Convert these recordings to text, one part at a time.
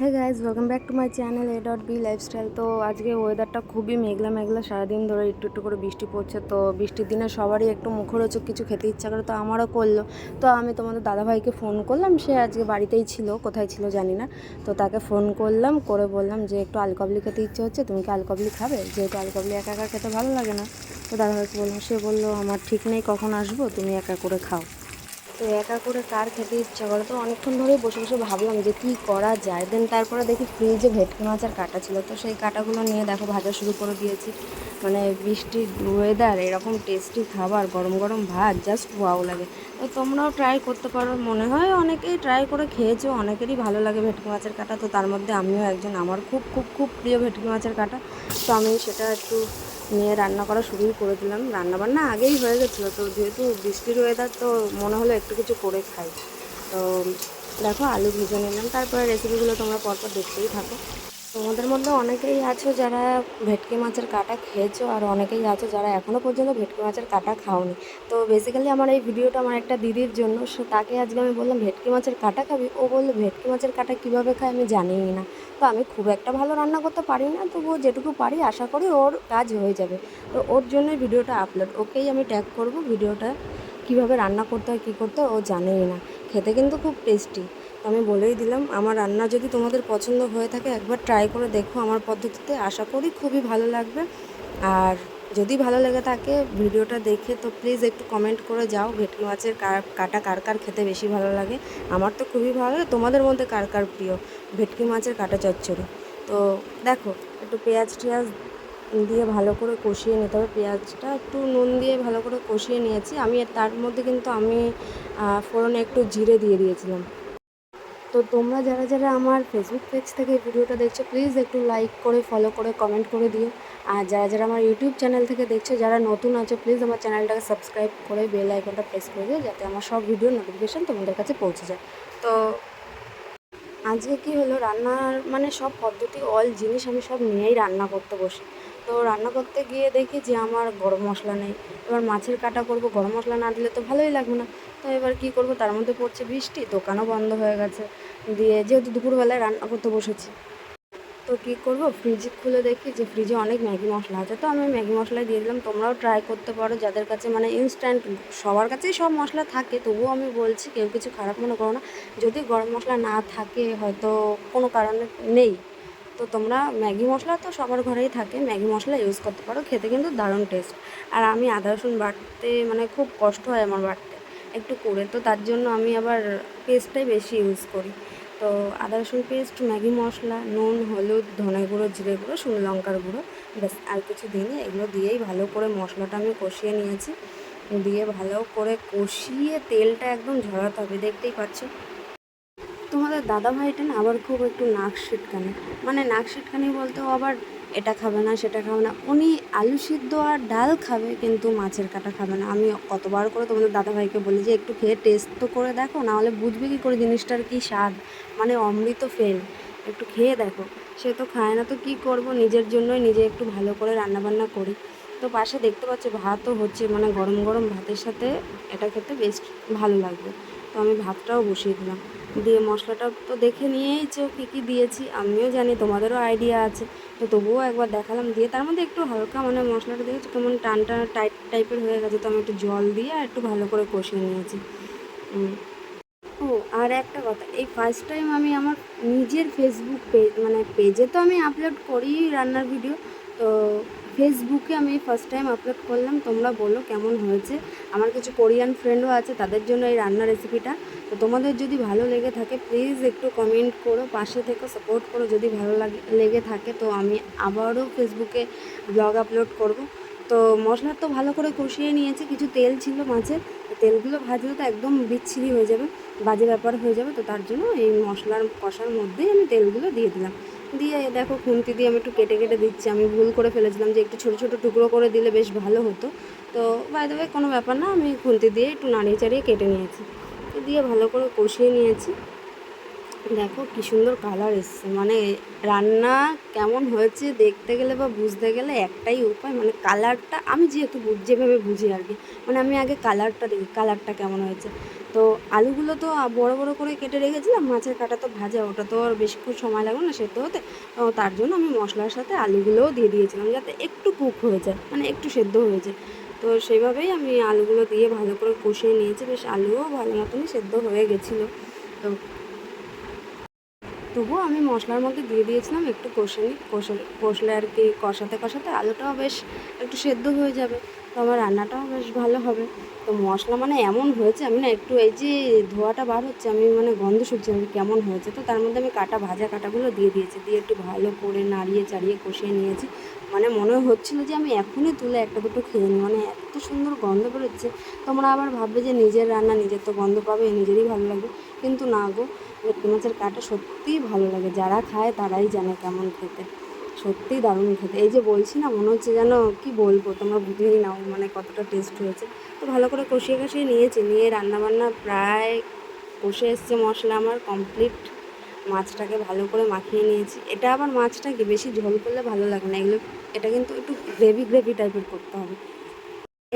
হ্যাঁ guys welcome back to my channel A dot B lifestyle তো আজকে ওয়েদারটা খুবই মেঘলা মেঘলা, সারাদিন ধরে একটু একটু করে বৃষ্টি পড়ছে। তো বৃষ্টির দিনে সবারই একটু মুখরোচক কিছু খেতে ইচ্ছা করে, তো আমারও করল। তো আমি তোমাদের দাদাভাইকে ফোন করলাম, সে আজকে বাড়িতেই ছিল, কোথায় ছিল জানি না। তো তাকে ফোন করলাম, করে বললাম যে একটু আলকাবলি খেতে ইচ্ছে হচ্ছে, তুমি কি আলকাবলি খাবে? যেহেতু আলকাবলি একা একা খেতে ভালো লাগে না। তো দাদাভাইকে বললাম, সে বলল, আমার ঠিক নেই, কখন আসব? তুমি একা করে খাও। তো একা করে কার খেতে ইচ্ছা করে? তো অনেকক্ষণ ধরেই বসে বসে ভাবলাম যে কী করা যায়? দেন তারপরে দেখি ফ্রিজে ভেটকি মাছ আর কাটা ছিল। তো সেই কাটাগুলো নিয়ে দেখো ভাজা শুরু করে দিয়েছি। মানে বৃষ্টির ওয়েদার এরকম টেস্টি খাবার, গরম গরম ভাত জাস্ট ওয়াও লাগে। তো তোমরাও ট্রাই করতে পারো। মনে হয় অনেকেই ট্রাই করে খেয়েছো, অনেকেরই ভালো লাগে ভেটকি মাছের কাটা। তো তার মধ্যে আমিও একজন। আমার খুব খুব খুব প্রিয় ভেটকি মাছের কাটা। তো আমি সেটা একটু নিয়ে রান্না করা শুরুই করে দিলাম। রান্নাবান্না আগেই হয়ে গেছিল, তো যেহেতু বৃষ্টির ওয়েদার তো মনে হলো একটু কিছু করে খাই। তো দেখো, আলু ভেজে নিলাম। তারপরে রেসিপিগুলো তোমরা পরপর দেখতেই থাকো। তোমাদের মধ্যে অনেকেই আছো যারা ভেটকি মাছের কাটা খেয়েছো আর অনেকেই আছো যারা এখনও পর্যন্ত ভেটকি মাছের কাটা খাওনি। তো বেসিক্যালি আমার এই ভিডিওটা আমার একটা দিদির জন্য, সো তাকে আজকে আমি বললাম, ভেটকি মাছের কাটা খাবি? ও বলল, ভেটকি মাছের কাটা কীভাবে খায় আমি জানিই না। তো আমি খুব একটা ভালো রান্না করতে পারি না, তবুও যেটুকু পারি আশা করি ওর কাজ হয়ে যাবে। তো ওর জন্যই ভিডিওটা আপলোড ওকেই আমি ট্যাগ করব ভিডিওটা, কীভাবে রান্না করতে হয়, কী করতে হয় ও জানেই না। খেতে কিন্তু খুব টেস্টি আমি বলেই দিলাম, আমার রান্না যদি তোমাদের পছন্দ হয়ে থাকে একবার ট্রাই করে দেখো আমার পদ্ধতিতে। আশা করি খুবই ভালো লাগবে। আর যদি ভালো লেগে থাকে ভিডিওটা দেখে, তো প্লিজ একটু কমেন্ট করে যাও, ভেটকি মাছের কাটা কার কার খেতে বেশি ভালো লাগে। আমার তো খুবই ভালো লাগে, তোমাদের মধ্যে কার কার প্রিয়? ভেটকি মাছের কাটা চচ্চড়ি। তো দেখো, একটু পেঁয়াজ টেয়াজ দিয়ে ভালো করে কষিয়ে নিতে হবে। পেঁয়াজটা একটু নুন দিয়ে ভালো করে কষিয়ে নিয়েছি। আমি তার মধ্যে কিন্তু আমি ফোড়নে একটু জিরে দিয়ে দিয়েছিলাম। তো তোমরা যারা যারা আমার ফেসবুক পেজ থেকে ভিডিওটা দেখছ প্লিজ একটু লাইক করে ফলো করে কমেন্ট করে দিও। আর যারা যারা আমার ইউটিউব চ্যানেল থেকে দেখছ, যারা নতুন আছো প্লিজ আমার চ্যানেলটাকে সাবস্ক্রাইব করে বেল আইকনটা প্রেস করে দিও, যাতে আমার সব ভিডিওর নোটিফিকেশান তোমাদের কাছে পৌঁছে যায়। তো আজকে কি হলো? রান্নার মানে সব পদ্ধতি অল জিনিস আমি সব নিয়েই রান্না করতে বসি। তো রান্না করতে গিয়ে দেখি যে আমার গরম মশলা নেই। এবার মাছের কাটা করব, গরম মশলা না দিলে তো ভালোই লাগবে না। তো এবার কী করব, তার মধ্যে পড়ছে বৃষ্টি, দোকানও বন্ধ হয়ে গেছে। দিয়ে যেহেতু দুপুরবেলায় রান্না করতে বসেছি, তো কী করব ফ্রিজ খুলে দেখি যে ফ্রিজে অনেক ম্যাগি মশলা আছে। তো আমি ম্যাগি মশলাই দিয়ে দিলাম, তোমরাও ট্রাই করতে পারো। যাদের কাছে মানে ইনস্ট্যান্ট সবার কাছেই সব মশলা থাকে, তবুও আমি বলছি কেউ কিছু খারাপ মনে করো না। যদি গরম মশলা না থাকে, হয়তো কোনো কারণে নেই। তো তোমরা ম্যাগি মশলা তো সবার ঘরেই থাকে। ম্যাগি মশলা ইউজ করতে পারো, খেতে কিন্তু দারুণ টেস্ট আর আমি আদা, রসুন বাটতে মানে খুব কষ্ট হয় আমার বাটতে একটু করে তো তার জন্য আমি আবার পেস্টটাই বেশি ইউজ করি। তো আদা, রসুন পেস্ট ম্যাগি মশলা, নুন, হলুদ, ধনে গুঁড়ো, জিরে গুঁড়ো, শুকনো লঙ্কার গুঁড়ো, ব্যাস। আর কিছু দিইনি, এগুলো দিয়েই ভালো করে মশলাটা আমি কষিয়ে নিয়েছি। দিয়ে ভালো করে কষিয়ে তেলটা একদম ঝরাতে হবে, দেখতেই পাচ্ছ। তোমাদের দাদা ভাইটা না আবার খুব একটু নাক সিটকানি। মানে নাক সিটকানি বলতেও আবার এটা খাবে না, সেটা খাবে না। উনি আলু সিদ্ধ আর ডাল খাবে কিন্তু মাছের কাটা খাবে না। আমি কতবার করে তোমাদের দাদাভাইকে বলি যে, একটু খেয়ে টেস্ট তো করে দেখো, নাহলে বুঝবে কী করে জিনিসটার কী স্বাদ। মানে অমৃত ফেল। একটু খেয়ে দেখো। সে তো খায় না, তো কী করব? নিজের জন্যই নিজে একটু ভালো করে রান্নাবান্না করি। তো পাশে দেখতে পাচ্ছি ভাতও হচ্ছে মানে গরম গরম ভাতের সাথে এটা খেতে বেশ ভালো লাগবে। তো আমি ভাতটাও বসিয়ে দিলাম। দিয়ে মশলাটা তো দেখে নিয়েইছো কী কী দিয়েছি, আমিও জানি, তোমাদেরও আইডিয়া আছে। তো তবুও একবার দেখালাম, দিয়ে তার মধ্যে একটু হালকা মানে মশলাটা দেখেছি কেমন টান টান টাইট টাইপের হয়ে গেছে, তো আমি একটু জল দিয়ে আর একটু ভালো করে কষিয়ে নিয়েছি। ও, আর একটা কথা, এই ফার্স্ট টাইম আমি আমার নিজের ফেসবুক পেজ মানে পেজে তো আমি আপলোড করি রান্নার ভিডিও তো ফেসবুকে আমি ফার্স্ট টাইম আপলোড করলাম, তোমরা বলো কেমন হয়েছে? আমার কিছু কোরিয়ান ফ্রেন্ডও আছে, তাদের জন্য এই রান্না রেসিপিটা তো তোমাদের যদি ভালো লেগে থাকে প্লিজ একটু কমেন্ট করো, পাশে থেকে সাপোর্ট করো, যদি ভালো লাগে, লেগে থাকে, তো আমি আবারও ফেসবুকে ব্লগ আপলোড করব। তো মশলা তো ভালো করে কষিয়ে নিয়েছি, কিছু তেল ছিল মাঝে তেলগুলো ভাজলে তো একদম বিচ্ছিরি হয়ে যাবে, বাজে ব্যাপার হয়ে যাবে, তো তার জন্য এই মশলার কষার মধ্যেই আমি তেলগুলো দিয়ে দিলাম। দিয়ে দেখো খুন্তি দিয়ে আমি একটু কেটে কেটে দিচ্ছি, আমি ভুল করে ফেলেছিলাম যে একটু ছোটো ছোটো টুকরো করে দিলে বেশ ভালো হতো। তো বাইরে কোনো ব্যাপার না, আমি খুন্তি দিয়ে একটু নাড়িয়ে চাড়িয়ে কেটে নিয়েছি। দিয়ে ভালো করে কষিয়ে নিয়েছি। দেখো কি সুন্দর কালার এসছে। মানে রান্না কেমন হয়েছে দেখতে গেলে বা বুঝতে গেলে একটাই উপায় মানে কালারটা আমি যেহেতু যেভাবে বুঝি আর কি মানে আমি আগে কালারটা দেখি কালারটা কেমন হয়েছে। তো আলুগুলো তো বড় বড় করে কেটে রেখেছিলাম, মাছের কাটা তো ভাজা, ওটা তো আর বেশিক্ষণ সময় লাগবে না সেদ্ধ হতে। তো তার জন্য আমি মশলার সাথে আলুগুলোও দিয়ে দিয়েছিলাম যাতে একটু কুক হয়ে যায় মানে একটু সেদ্ধ হয়ে যায়। তো সেইভাবেই আমি আলুগুলো দিয়ে ভালো করে কষিয়ে নিয়েছি, বেশ আলুও ভালো মতনই সেদ্ধ হয়ে গেছিল। তো তবুও আমি মশলার মধ্যে দিয়ে দিয়েছিলাম, একটু কষে নিই কষে কষলে আর কি কষাতে কষাতে আলুটাও বেশ একটু সেদ্ধ হয়ে যাবে, তো আমার রান্নাটাও বেশ ভালো হবে। তো মশলা মানে এমন হয়েছে, আমি না একটু এই যে ধোয়াটা বার হচ্ছে, আমি মানে গন্ধ শুকছি আমি কেমন হয়েছে। তো তার মধ্যে আমি কাটা, ভাজা কাটাগুলো দিয়ে দিয়েছি, দিয়ে একটু ভালো করে নাড়িয়ে চাড়িয়ে কষিয়ে নিয়েছি। মানে মনে হচ্ছিল যে আমি এখনই তুলে একটা দুটো খেয়ে নিই মানে এত সুন্দর গন্ধ বেরোচ্ছে। তোমরা আবার ভাববে যে নিজের রান্না নিজের তো গন্ধ পাবে, নিজেরই ভালো লাগবে। কিন্তু না গো ভেটকি মাছের কাটা সত্যিই ভালো লাগে। যারা খায় তারাই জানে কেমন খেতে। সত্যিই দারুণ খেতে। এই যে বলছি না, মনে হচ্ছে যেন কি বলব, তোমরা বুঝেই নাও মানে কতটা টেস্ট হয়েছে। তো ভালো করে কষিয়ে কষিয়ে নিয়েছি, নিয়ে রান্নাবান্না প্রায় কষে এসছে মশলা আমার কমপ্লিট মাছটাকে ভালো করে মাখিয়ে নিয়েছি। এটা আবার মাছটা কি, বেশি ঝোল করলে ভালো লাগে না, এগুলো, এটা কিন্তু একটু গ্রেভি গ্রেভি টাইপের করতে হবে।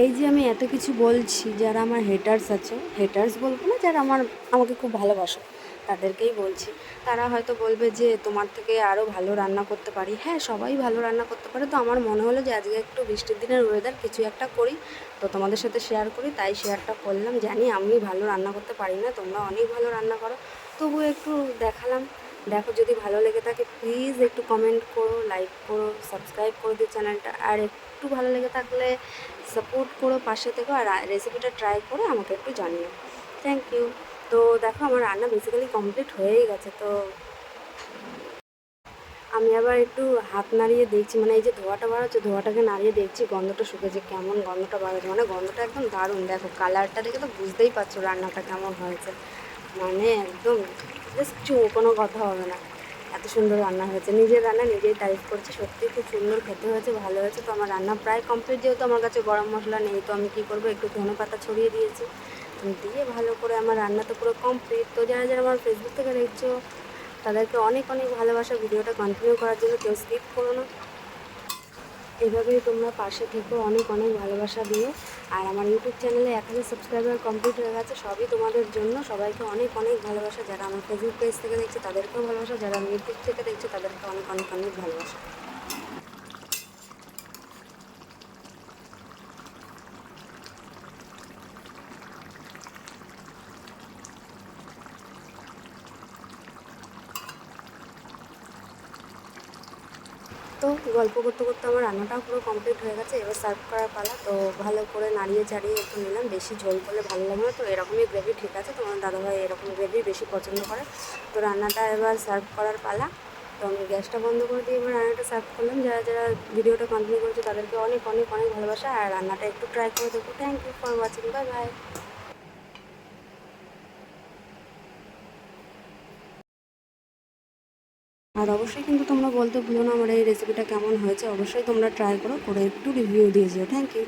এই যে আমি এত কিছু বলছি, যারা আমার হেটার্স আছে হেটার্স বলব না, যারা আমার, আমাকে খুব ভালোবাসে। তাদেরকেই বলছি। তারা হয়তো বলবে যে, তোমার থেকে আরও ভালো রান্না করতে পারি। হ্যাঁ সবাই ভালো রান্না করতে পারে। তো আমার মনে হলো যে, আজকে একটু বৃষ্টির দিনের ওয়েদার কিছু একটা করি। তো তোমাদের সাথে শেয়ার করি, তাই শেয়ারটা করলাম। জানি আমি ভালো রান্না করতে পারি না, তোমরা অনেক ভালো রান্না করো। তবুও একটু দেখালাম। দেখো, যদি ভালো লেগে থাকে প্লিজ একটু কমেন্ট করো লাইক করো সাবস্ক্রাইব করে দিও চ্যানেলটা আর একটু ভালো লেগে থাকলে সাপোর্ট করো পাশে থেকো আর রেসিপিটা ট্রাই করে আমাকে একটু জানিও। থ্যাংক ইউ তো দেখো আমার রান্না বেসিক্যালি কমপ্লিট হয়েই গেছে, তো আমি আবার একটু হাত নাড়িয়ে দেখছি মানে এই যে ধোয়াটা বার হচ্ছে ধোয়াটাকে নাড়িয়ে দেখছি, গন্ধটা শুকেছে কেমন গন্ধটা বার হচ্ছে মানে গন্ধটা একদম দারুণ। দেখো কালারটা দেখে তো বুঝতেই পারছ রান্নাটা কেমন হয়েছে। মানে একদম জাস্ট কোনো কথা হবে না। এত সুন্দর রান্না হয়েছে। নিজের রান্না নিজেই তারিফ করছি সত্যি খুব সুন্দর খেতে হয়েছে, ভালো হয়েছে। তো আমার রান্না প্রায় কমপ্লিট যেহেতু আমার কাছে গরম মশলা নেই, তো আমি কী করব? একটু ধনে পাতা ছড়িয়ে দিয়েছি। দিয়ে ভালো করে আমার রান্না তো পুরো কমপ্লিট তো যারা যারা আমার ফেসবুক থেকে দেখছ, তাদেরকে অনেক অনেক ভালোবাসা ভিডিওটা কন্টিনিউ করার জন্য কেউ স্কিপ করো না। এভাবেই তোমরা পাশে থেকেও অনেক অনেক ভালোবাসা দিও আর আমার ইউটিউব চ্যানেলে এক হাজার সাবস্ক্রাইবার কমপ্লিট হয়ে গেছে, সবই তোমাদের জন্য। সবাইকে অনেক অনেক ভালোবাসা, যারা আমার ফেসবুক পেজ থেকে দেখছে, তাদেরকেও ভালোবাসা, যারা ইউটিউব থেকে দেখছে তাদেরকে অনেক অনেক অনেক ভালোবাসা তো গল্প করতে করতে আমার রান্নাটাও পুরো কমপ্লিট হয়ে গেছে, এবার সার্ভ করার পালা। তো ভালো করে নাড়িয়ে চাড়িয়ে একটু নিলাম, বেশি ঝোল করলে ভালো লাগবে না। তো এরকমই গ্রেভি ঠিক আছে, তোমার দাদাভাই এরকম গ্রেভি বেশি পছন্দ করে। তো রান্নাটা এবার সার্ভ করার পালা। তো আমি গ্যাসটা বন্ধ করে দিয়ে এবার রান্নাটা সার্ভ করলাম। যারা যারা ভিডিওটা কন্টিনিউ করেছে তাদেরকে অনেক অনেক অনেক ভালোবাসা। আর রান্নাটা একটু ট্রাই করে দেখো। Thank you for watching bye bye আর অবশ্যই কিন্তু তোমরা বলতে ভুলো না আমার এই রেসিপিটা কেমন হয়েছে। অবশ্যই তোমরা ট্রাই করো, করে একটু রিভিউ দিয়ে যেও। Thank you